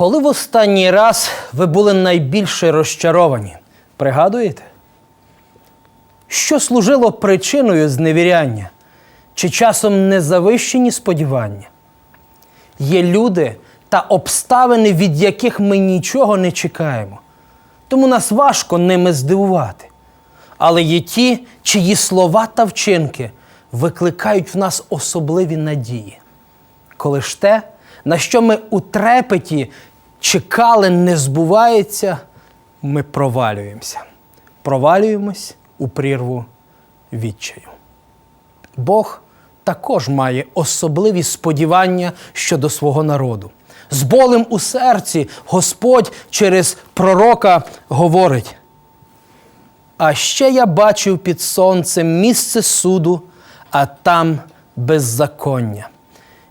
Коли в останній раз ви були найбільше розчаровані? Пригадуєте? Що служило причиною зневіряння? Чи часом незавищені сподівання? Є люди та обставини, від яких ми нічого не чекаємо. Тому нас важко ними здивувати. Але є ті, чиї слова та вчинки викликають в нас особливі надії. Коли ж те, на що ми у трепеті чекали, не збувається, ми провалюємося. Провалюємось у прірву відчаю. Бог також має особливі сподівання щодо свого народу. З болем у серці Господь через пророка говорить: А ще я бачив під сонцем місце суду, а там беззаконня,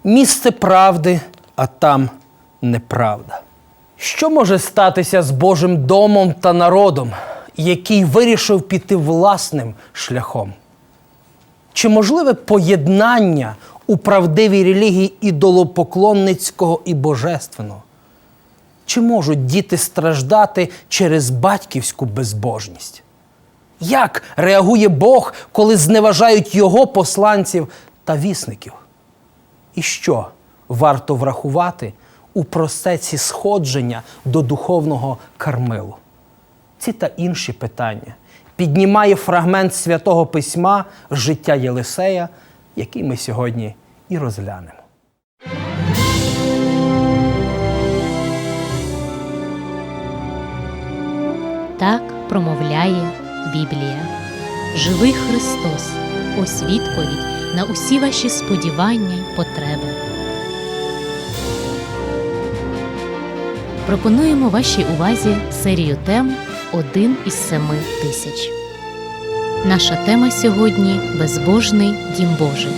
місце правди, а там неправда. Що може статися з Божим домом та народом, який вирішив піти власним шляхом? Чи можливе поєднання у правдивій релігії ідолопоклонницького і божественного? Чи можуть діти страждати через батьківську безбожність? Як реагує Бог, коли зневажають його посланців та вісників? І що варто врахувати у процесі сходження до духовного кармилу? Ці та інші питання піднімає фрагмент святого письма життя Єлисея, який ми сьогодні і розглянемо. Так промовляє Біблія. Живий Христос, ось відповідь на усі ваші сподівання й потреби. Пропонуємо вашій увазі серію тем Один із семи тисяч. Наша тема сьогодні Безбожний дім Божий.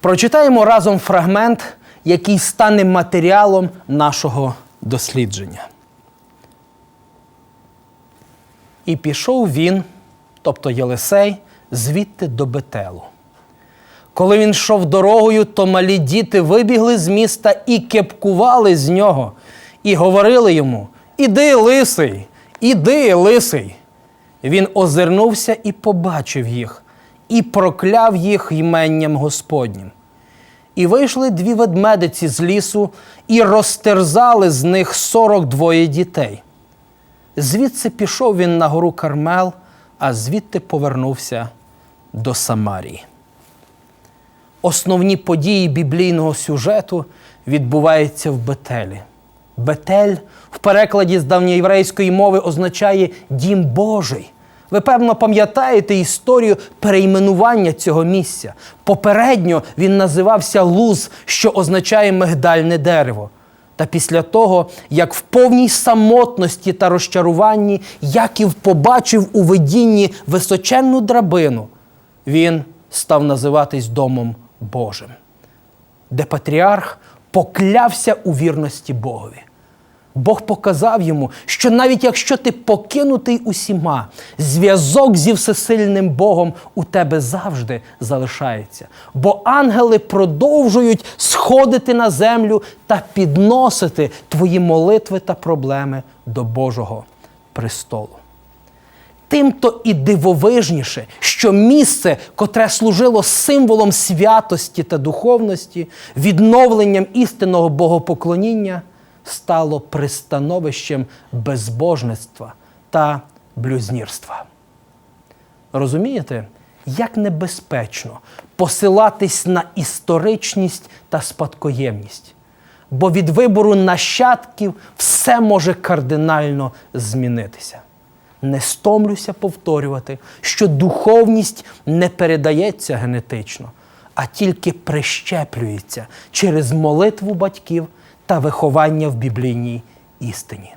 Прочитаємо разом фрагмент, який стане матеріалом нашого дослідження. І пішов він, тобто Єлисей, звідти до Бетелу. Коли він йшов дорогою, то малі діти вибігли з міста і кепкували з нього, і говорили йому: Іди, лисий, іди, лисий. Він озирнувся і побачив їх, і прокляв їх йменням Господнім. І вийшли дві ведмедиці з лісу і розтерзали з них сорок двоє дітей. Звідси пішов він на гору Кармел, а звідти повернувся до Самарії. Основні події біблійного сюжету відбуваються в Бетелі. Бетель в перекладі з давньоєврейської мови означає дім Божий. Ви, певно, пам'ятаєте історію перейменування цього місця. Попередньо він називався Луз, що означає мигдальне дерево. Та після того, як в повній самотності та розчаруванні Яків побачив у видінні височенну драбину, він став називатись Домом Божим, де патріарх поклявся у вірності Богові. Бог показав йому, що навіть якщо ти покинутий усіма, зв'язок зі всесильним Богом у тебе завжди залишається. Бо ангели продовжують сходити на землю та підносити твої молитви та проблеми до Божого престолу. Тим то і дивовижніше, що місце, котре служило символом святості та духовності, відновленням істинного богопоклоніння, стало пристановищем безбожництва та блюзнірства. Розумієте, як небезпечно посилатись на історичність та спадкоємність, бо від вибору нащадків все може кардинально змінитися. Не стомлюся повторювати, що духовність не передається генетично, а тільки прищеплюється через молитву батьків та виховання в біблійній істині.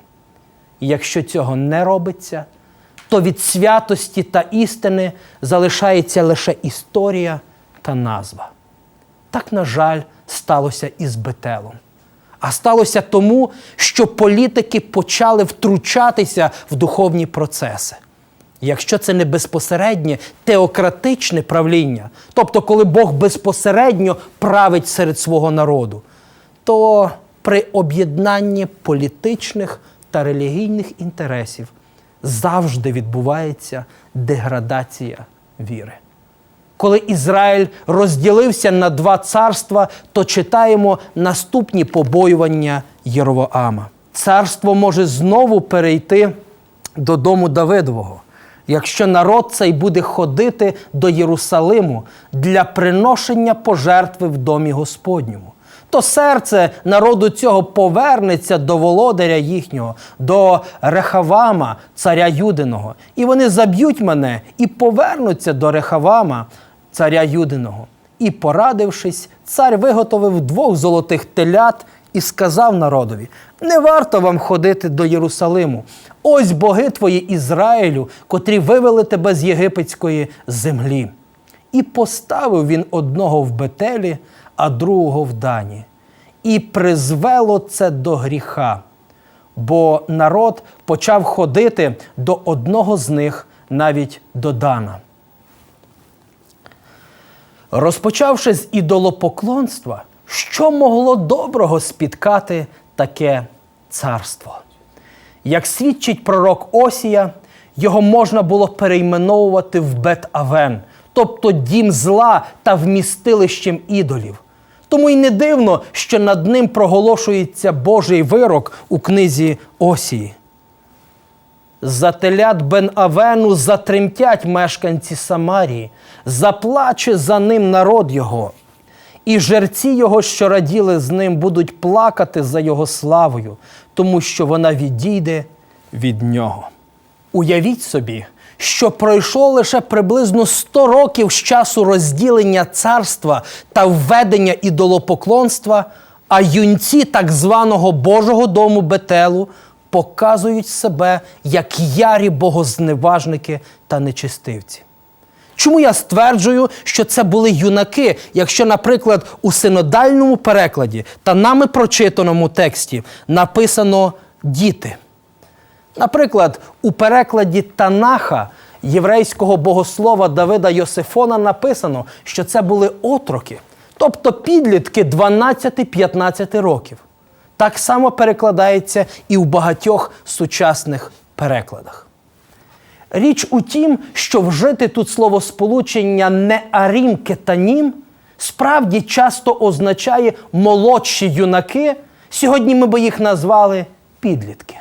І якщо цього не робиться, то від святості та істини залишається лише історія та назва. Так, на жаль, сталося і з Бетелом. А сталося тому, що політики почали втручатися в духовні процеси. Якщо це не безпосереднє теократичне правління, тобто коли Бог безпосередньо править серед свого народу, то при об'єднанні політичних та релігійних інтересів завжди відбувається деградація віри. Коли Ізраїль розділився на два царства, то читаємо наступні побоювання Єровоама. Царство може знову перейти до дому Давидового, якщо народ цей буде ходити до Єрусалиму для приношення пожертви в домі Господньому. То серце народу цього повернеться до володаря їхнього, до Рехавама, царя Юдиного. І вони заб'ють мене і повернуться до Рехавама, царя Юдиного. І, порадившись, цар виготовив двох золотих телят і сказав народові: не варто вам ходити до Єрусалиму. Ось боги твої Ізраїлю, котрі вивели тебе з єгипетської землі. І поставив він одного в Бетелі, а другого в Дані. І призвело це до гріха, бо народ почав ходити до одного з них, навіть до Дана. Розпочавши з ідолопоклонства, що могло доброго спіткати таке царство? Як свідчить пророк Осія, його можна було перейменовувати в Бет-Авен, тобто дім зла та вмістилищем ідолів. Тому й не дивно, що над ним проголошується Божий вирок у книзі Осії. За телят Бен Авену затремтять мешканці Самарії, заплаче за ним народ його. І жерці його, що раділи з ним, будуть плакати за його славою, тому що вона відійде від нього. Уявіть собі, що пройшло лише приблизно 100 років з часу розділення царства та введення ідолопоклонства, а юнці так званого Божого дому Бетелу показують себе як ярі богозневажники та нечистивці. Чому я стверджую, що це були юнаки, якщо, наприклад, у синодальному перекладі та нами прочитаному тексті написано діти? Наприклад, у перекладі Танаха єврейського богослова Давида Йосифона написано, що це були отроки, тобто підлітки 12-15 років. Так само перекладається і в багатьох сучасних перекладах. Річ у тім, що вжити тут словосполучення не арім кетанім справді часто означає молодші юнаки. Сьогодні ми би їх назвали підлітки.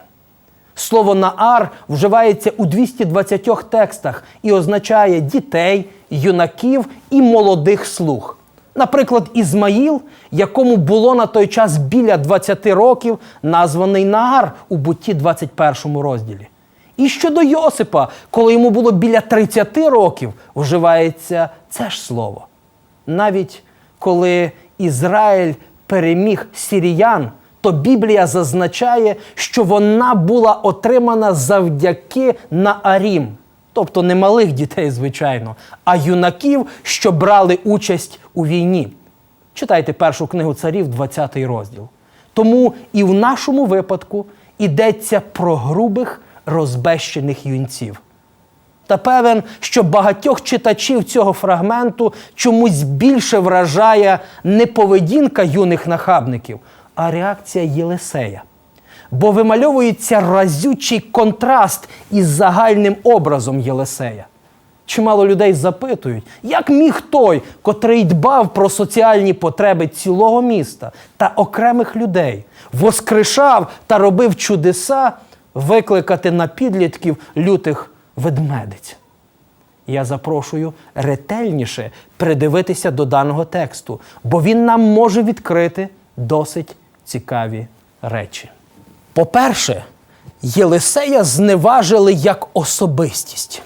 Слово наар вживається у 220 текстах і означає дітей, юнаків і молодих слуг. Наприклад, Ізмаїл, якому було на той час біля 20 років, названий Наар у бутті 21 розділі. І щодо Йосипа, коли йому було біля 30 років, вживається це ж слово. Навіть коли Ізраїль переміг сіріян, то Біблія зазначає, що вона була отримана завдяки Наарім, тобто не малих дітей, звичайно, а юнаків, що брали участь у війні. Читайте першу книгу царів, 20 розділ. Тому і в нашому випадку йдеться про грубих розбещених юнців. Та певен, що багатьох читачів цього фрагменту чомусь більше вражає не поведінка юних нахабників, а реакція Єлисея. Бо вимальовується разючий контраст із загальним образом Єлисея. Чимало людей запитують, як міг той, котрий дбав про соціальні потреби цілого міста та окремих людей, воскрешав та робив чудеса, викликати на підлітків лютих ведмедиць. Я запрошую ретельніше придивитися до даного тексту, бо він нам може відкрити досить цікаві речі. По-перше, Єлисея зневажили як особистість.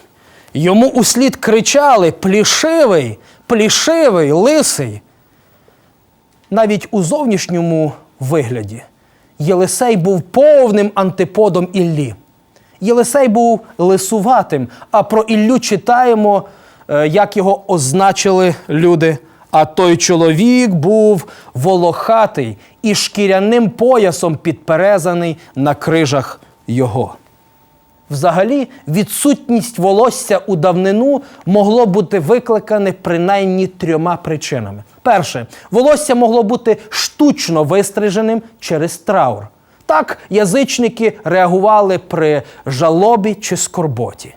Йому услід кричали плішивий, плішивий, лисий. Навіть у зовнішньому вигляді Єлисей був повним антиподом Іллі. Єлисей був лисуватим, а про Іллю читаємо, е, як його означили люди. А той чоловік був волохатий і шкіряним поясом підперезаний на крижах його. Взагалі, відсутність волосся у давнину могло бути викликане принаймні трьома причинами. Перше, волосся могло бути штучно вистриженим через траур. Так язичники реагували при жалобі чи скорботі.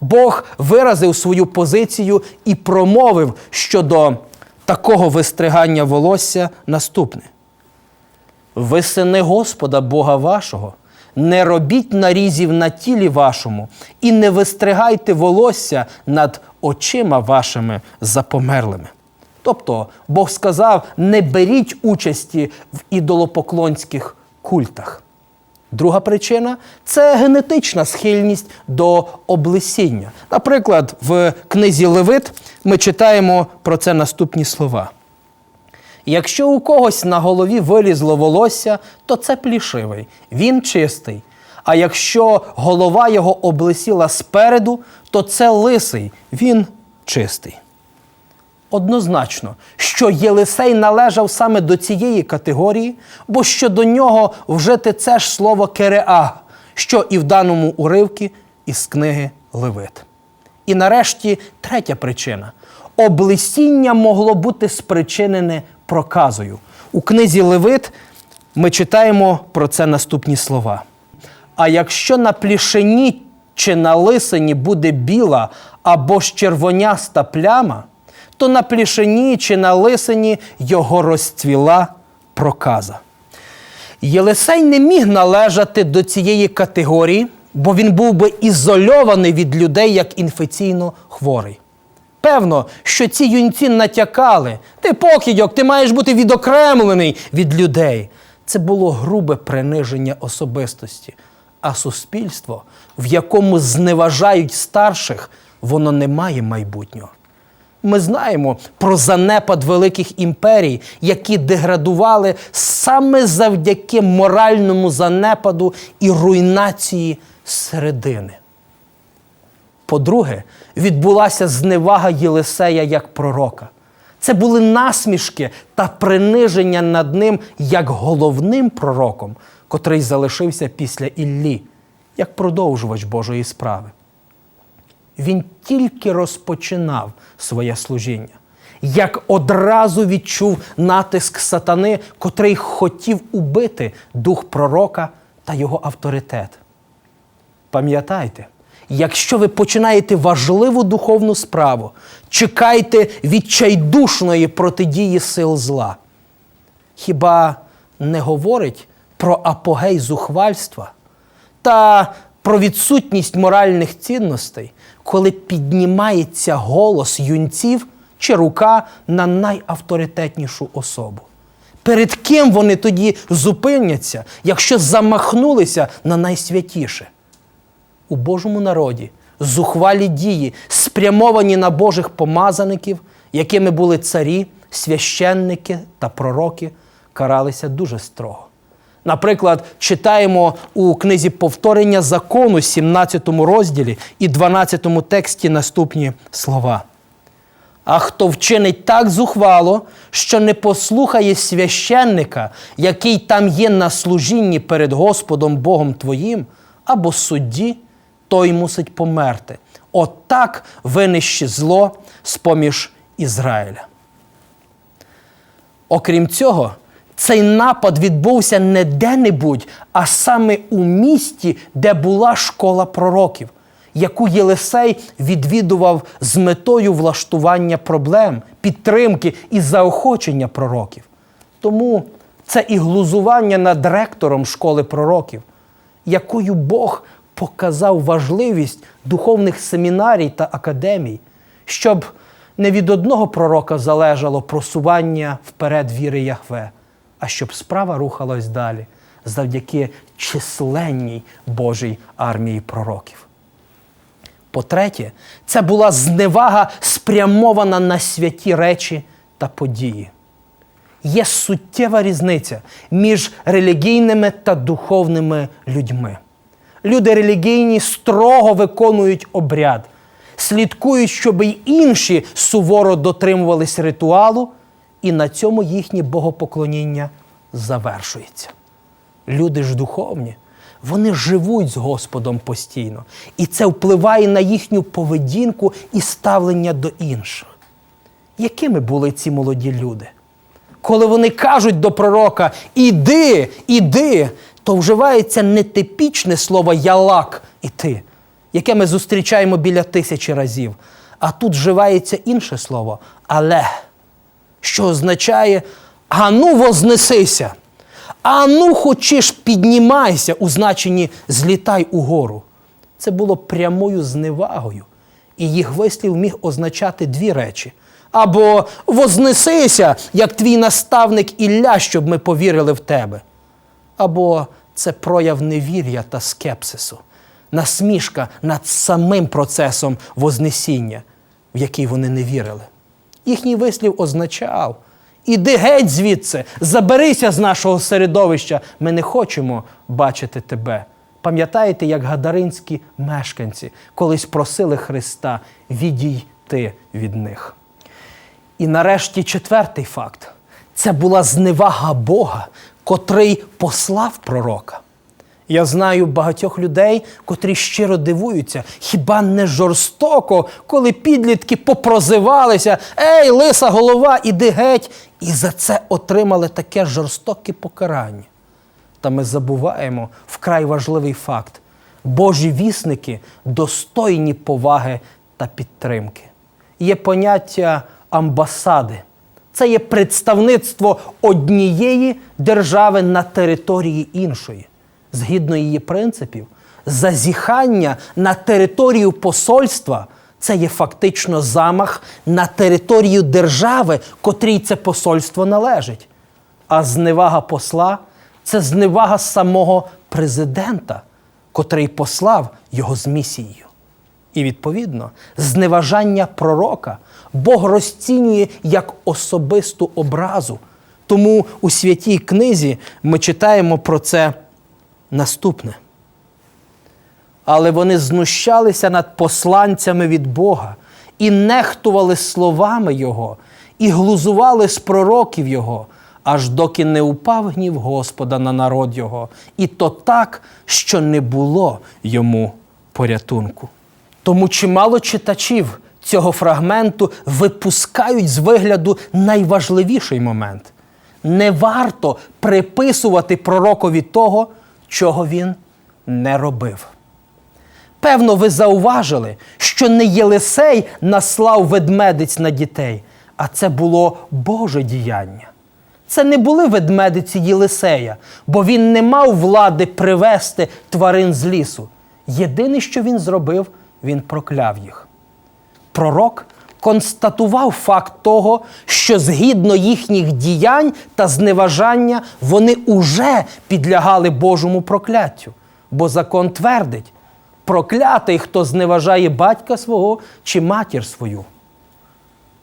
Бог виразив свою позицію і промовив щодо такого вистригання волосся наступне. Ви сини Господа Бога вашого, не робіть нарізів на тілі вашому і не вистригайте волосся над очима вашими запомерлими. Тобто Бог сказав: не беріть участі в ідолопоклонських культах. Друга причина це генетична схильність до облесіння. Наприклад, в книзі Левит ми читаємо про це наступні слова. Якщо у когось на голові вилізло волосся, то це плішивий, він чистий. А якщо голова його облесіла спереду, то це лисий, він чистий. Однозначно, що Єлисей належав саме до цієї категорії, бо щодо нього вжити це ж слово кереа, що і в даному уривці із книги Левит. І нарешті третя причина. Облесіння могло бути спричинене проказою. У книзі Левит ми читаємо про це наступні слова. А якщо на плішині чи на лисині буде біла або ж червоняста пляма, то на плішині чи на лисині його розцвіла проказа. Єлисей не міг належати до цієї категорії, бо він був би ізольований від людей як інфекційно хворий. Певно, що ці юнці натякали. Ти покидьок, ти маєш бути відокремлений від людей. Це було грубе приниження особистості. А суспільство, в якому зневажають старших, воно не має майбутнього. Ми знаємо про занепад великих імперій, які деградували саме завдяки моральному занепаду і руйнації середини. По-друге, відбулася зневага Єлисея як пророка. Це були насмішки та приниження над ним як головним пророком, котрий залишився після Іллі, як продовжувач Божої справи. Він тільки розпочинав своє служіння, як одразу відчув натиск сатани, котрий хотів убити дух пророка та його авторитет. Пам'ятайте, якщо ви починаєте важливу духовну справу, чекайте відчайдушної протидії сил зла. Хіба не говорить про апогей зухвальства та про відсутність моральних цінностей, коли піднімається голос юнців чи рука на найавторитетнішу особу? Перед ким вони тоді зупиняться, якщо замахнулися на найсвятіше? у Божому народі зухвалі дії, спрямовані на Божих помазаників, якими були царі, священники та пророки, каралися дуже строго. Наприклад, читаємо у книзі повторення закону, 17 розділі і 12 тексті наступні слова. А хто вчинить так зухвало, що не послухає священника, який там є на служінні перед Господом Богом твоїм, або судді, той мусить померти. Отак винищи зло з-поміж Ізраїля. Окрім цього, цей напад відбувся не де-небудь, а саме у місті, де була школа пророків, яку Єлисей відвідував з метою влаштування проблем, підтримки і заохочення пророків. Тому це і глузування над ректором школи пророків, якою Бог показав важливість духовних семінарій та академій, щоб не від одного пророка залежало просування вперед віри Яхве, а щоб справа рухалась далі завдяки численній Божій армії пророків. По-третє, це була зневага спрямована на святі речі та події. Є суттєва різниця між релігійними та духовними людьми. Люди релігійні строго виконують обряд, слідкують, щоб й інші суворо дотримувались ритуалу, і на цьому їхнє богопоклоніння завершується. Люди ж духовні, вони живуть з Господом постійно. І це впливає на їхню поведінку і ставлення до інших. Якими були ці молоді люди? Коли вони кажуть до пророка Іди, іди, то вживається нетипічне слово ялак іти, яке ми зустрічаємо біля тисячі разів. А тут вживається інше слово але, що означає ану вознесися, ану хочеш піднімайся у значенні злітай угору. Це було прямою зневагою. І їх вислів міг означати дві речі. Або вознесися, як твій наставник Ілля, щоб ми повірили в тебе. Або це прояв невір'я та скепсису, насмішка над самим процесом вознесіння, в який вони не вірили. Їхній вислів означав: іди геть звідси, заберися з нашого середовища, ми не хочемо бачити тебе. Пам'ятаєте, як гадаринські мешканці колись просили Христа відійти від них. І нарешті четвертий факт це була зневага Бога, котрий послав пророка. Я знаю багатьох людей, котрі щиро дивуються, хіба не жорстоко, коли підлітки попрозивалися, ей, лиса голова, іди геть, і за це отримали таке жорстоке покарання. Та ми забуваємо вкрай важливий факт: Божі вісники достойні поваги та підтримки. Є поняття амбасади. Це є представництво однієї держави на території іншої. Згідно її принципів, зазіхання на територію посольства це є фактично замах на територію держави, котрій це посольство належить. А зневага посла це зневага самого президента, котрий послав його з місією. І відповідно, зневажання пророка Бог розцінює як особисту образу. Тому у святій книзі ми читаємо про це наступне. Але вони знущалися над посланцями від Бога і нехтували словами Його, і глузували з пророків Його, аж доки не упав гнів Господа на народ Його, і то так, що не було йому порятунку. Тому чимало читачів цього фрагменту випускають з вигляду найважливіший момент. Не варто приписувати пророкові того, чого він не робив. Певно, ви зауважили, що не Єлисей наслав ведмедиць на дітей, а це було Боже діяння. Це не були ведмедиці Єлисея, бо він не мав влади привести тварин з лісу. Єдине, що він зробив, він прокляв їх. Пророк констатував факт того, що згідно їхніх діянь та зневажання вони уже підлягали Божому прокляттю. Бо закон твердить: проклятий, хто зневажає батька свого чи матір свою.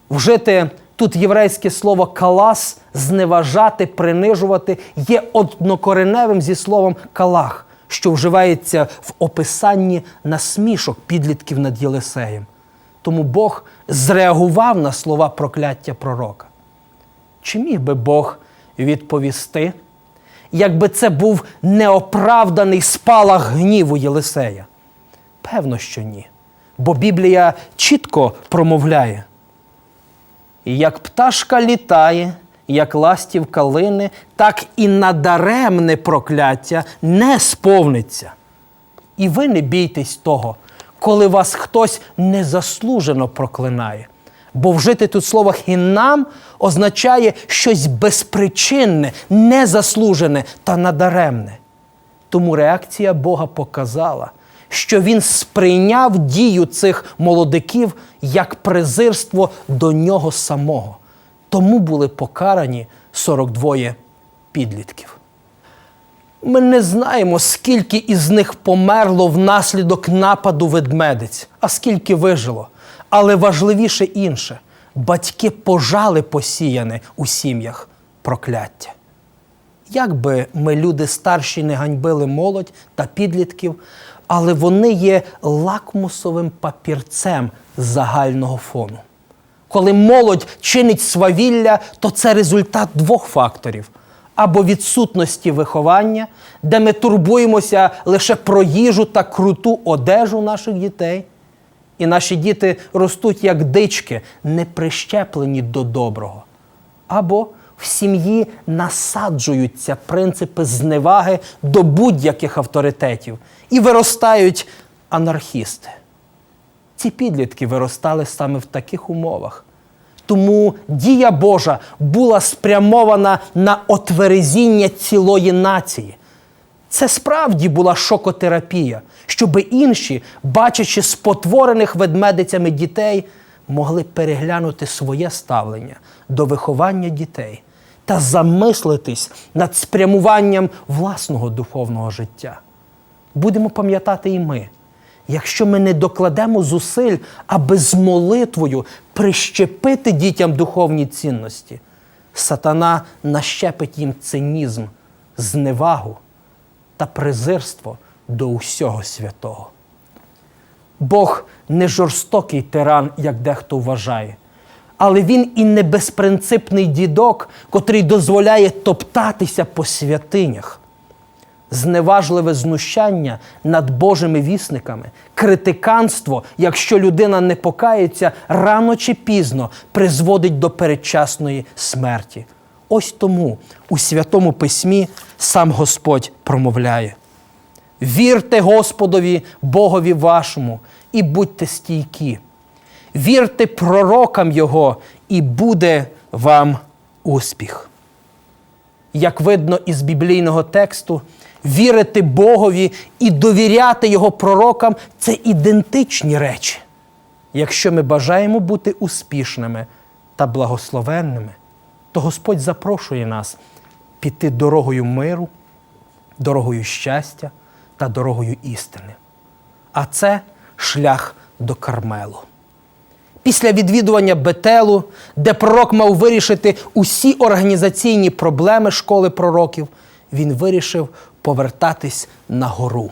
Вжити тут єврейське слово калас, зневажати, принижувати є однокореневим зі словом калах, що вживається в описанні насмішок підлітків над Єлисеєм. Тому Бог зреагував на слова прокляття пророка. Чи міг би Бог відповісти, якби це був неоправданий спалах гніву Єлисея? Певно, що ні. Бо Біблія чітко промовляє. Як пташка літає, як ластівка лине, так і надаремне прокляття не сповниться. І ви не бійтесь того, коли вас хтось незаслужено проклинає. Бо вжити тут слово хінам означає щось безпричинне, незаслужене та надаремне. Тому реакція Бога показала, що він сприйняв дію цих молодиків як презирство до нього самого. Тому були покарані 42 підлітків. Ми не знаємо, скільки із них померло внаслідок нападу ведмедиць, а скільки вижило. Але важливіше інше батьки пожали посіяне у сім'ях прокляття. Як би ми, люди старші, не ганьбили молодь та підлітків, але вони є лакмусовим папірцем загального фону. Коли молодь чинить свавілля, то це результат двох факторів. Або відсутності виховання, де ми турбуємося лише про їжу та круту одежу наших дітей. І наші діти ростуть як дички, не прищеплені до доброго. Або в сім'ї насаджуються принципи зневаги до будь-яких авторитетів і виростають анархісти. Ці підлітки виростали саме в таких умовах. Тому дія Божа була спрямована на отверезіння цілої нації. Це справді була шокотерапія, щоб інші, бачачи спотворених ведмедицями дітей, могли переглянути своє ставлення до виховання дітей та замислитись над спрямуванням власного духовного життя. Будемо пам'ятати і ми, якщо ми не докладемо зусиль, аби з молитвою прищепити дітям духовні цінності, сатана нащепить їм цинізм, зневагу та презирство до усього святого. Бог не жорстокий тиран, як дехто вважає, але він і не безпринципний дідок, котрий дозволяє топтатися по святинях. Зневажливе знущання над Божими вісниками, критиканство, якщо людина не покається, рано чи пізно призводить до передчасної смерті. Ось тому у Святому Письмі сам Господь промовляє: Вірте Господові, Богові вашому, і будьте стійкі. Вірте пророкам Його, і буде вам успіх. Як видно із біблійного тексту, вірити Богові і довіряти Його пророкам це ідентичні речі. Якщо ми бажаємо бути успішними та благословенними, то Господь запрошує нас піти дорогою миру, дорогою щастя та дорогою істини. А це шлях до Кармелу. Після відвідування Бетелу, де пророк мав вирішити усі організаційні проблеми школи пророків, він вирішив повертатись на гору,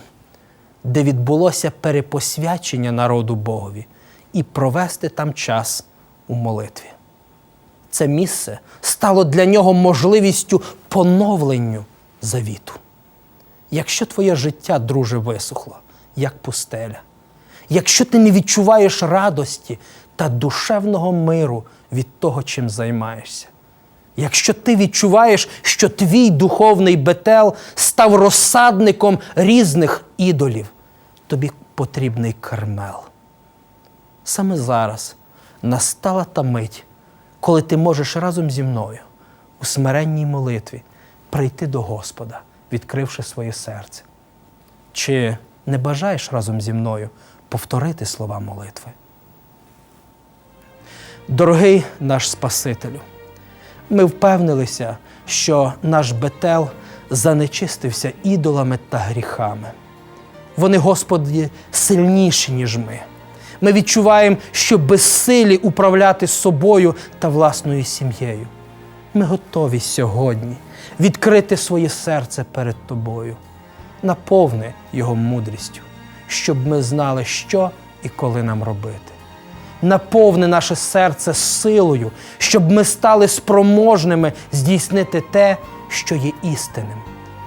де відбулося перепосвячення народу Богові, і провести там час у молитві. Це місце стало для нього можливістю поновленню завіту. Якщо твоє життя, друже, висохло, як пустеля, якщо ти не відчуваєш радості та душевного миру від того, чим займаєшся, якщо ти відчуваєш, що твій духовний бетел став розсадником різних ідолів, тобі потрібний кармел. Саме зараз настала та мить, коли ти можеш разом зі мною у смиренній молитві прийти до Господа, відкривши своє серце. Чи не бажаєш разом зі мною повторити слова молитви? Дорогий наш Спасителю, ми впевнилися, що наш бетел занечистився ідолами та гріхами. Вони, Господи, сильніші, ніж ми. Ми відчуваємо, що безсилі управляти собою та власною сім'єю. Ми готові сьогодні відкрити своє серце перед Тобою, наповни його мудрістю, щоб ми знали, що і коли нам робити. Наповни наше серце силою, щоб ми стали спроможними здійснити те, що є істинним,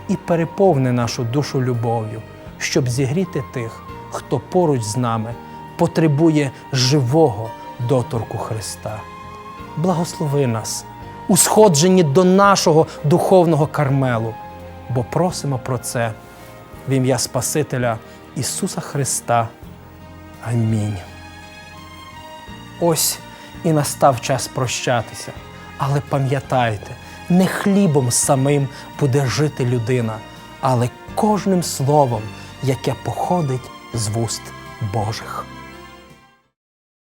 і переповни нашу душу любов'ю, щоб зігріти тих, хто поруч з нами потребує живого доторку Христа. Благослови нас у сходженні до нашого духовного кармелу, бо просимо про це в ім'я Спасителя Ісуса Христа. Амінь. Ось і настав час прощатися. Але пам'ятайте, не хлібом самим буде жити людина, але кожним словом, яке походить з вуст Божих.